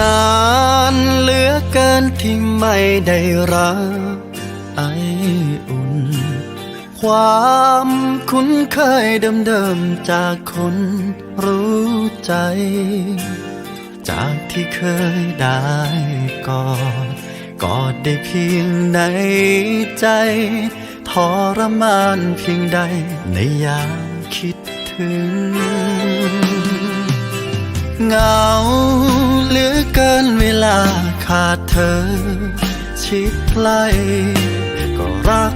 นานเหลือเกินที่ไม่ได้รักไออุ่น ความคุ้นเคยเดิมๆจากคนรู้ใจ จากที่เคยได้กอดกอดได้เพียงในใจทรมานเพียงใดในยามคิดถึงงา นเวลาขาดเธอ ชิดใกล้ก็รัก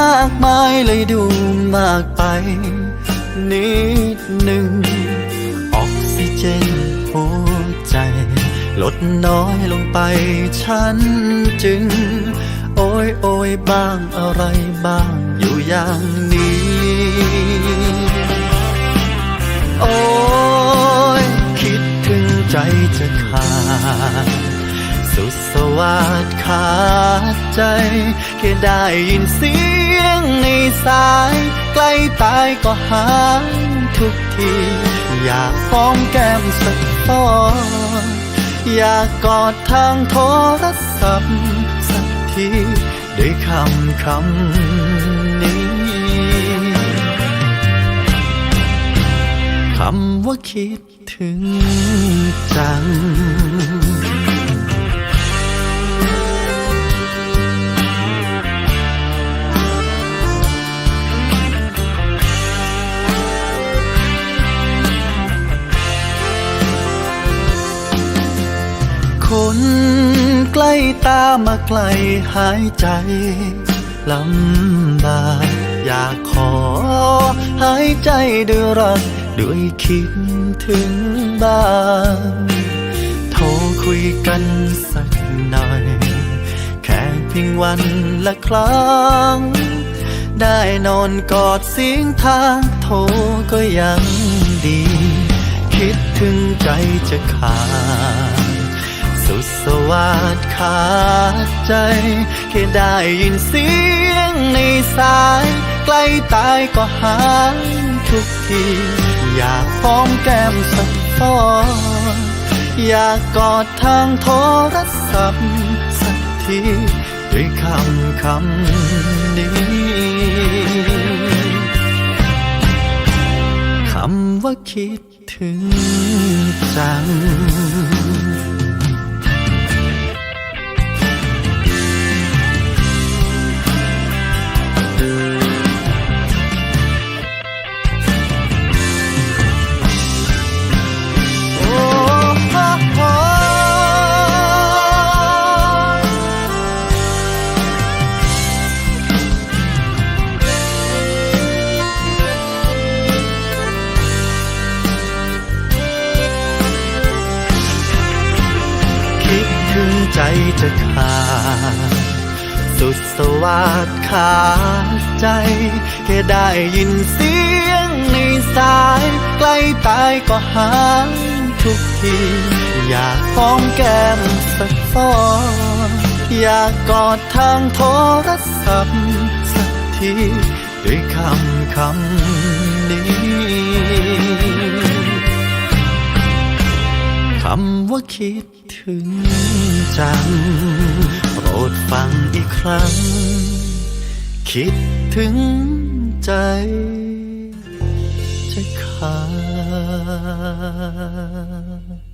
มากมายเลยดูมากไป นิดหนึ่ง ออกซิเจนหัวใจ ลดน้อยลงไป ฉันจึง โอยโอยบ้างอะไรบ้างอยู่อย่างนี้ โอ้ ใจจะขาด สุดสวัสดขาดใจ แค่ได้ยินเสียงในสาย ใกล้ตายก็หายทุกที อยากฟ้องแก้มสักฟอนอยากกอดทางโทรศัพท์สักทีด้วยคำคำนี้คำว่าคิดถึง จังคนใกล้ตามาไกลหายใจลำบาก อยากขอ หายใจด้วยรัก ด้วยคิดถึงบ้าง โทรคุยกันสักหน่อย แค่เพียงวันละครั้ง ได้นอนกอดเสียงทางโทรก็ยังดี คิดถึงใจจะขาดสุดสวัสดขาดใจ แค่ได้ยินเสียงในสาย ใกล้ตายก็หายทุกที อยากฟ้องแก้มสักฟอนอยากกอดทางโทรศัพท์สักทีด้วยคำคำนี้คำว่าคิดถึงจัง ถึงใจจะขาดสุดสวัสดขาดใจ แค่ได้ยินเสียงในสาย ใกล้ตายก็หายทุกที อยากฟ้องแก้มสักฟอนอยากกอดทางโทรศัพท์สักที ด้วยคำคำนี้ำว่าคิดถึงจัง โปรดฟังอีกครั้ง คิดถึงใจ จะขาด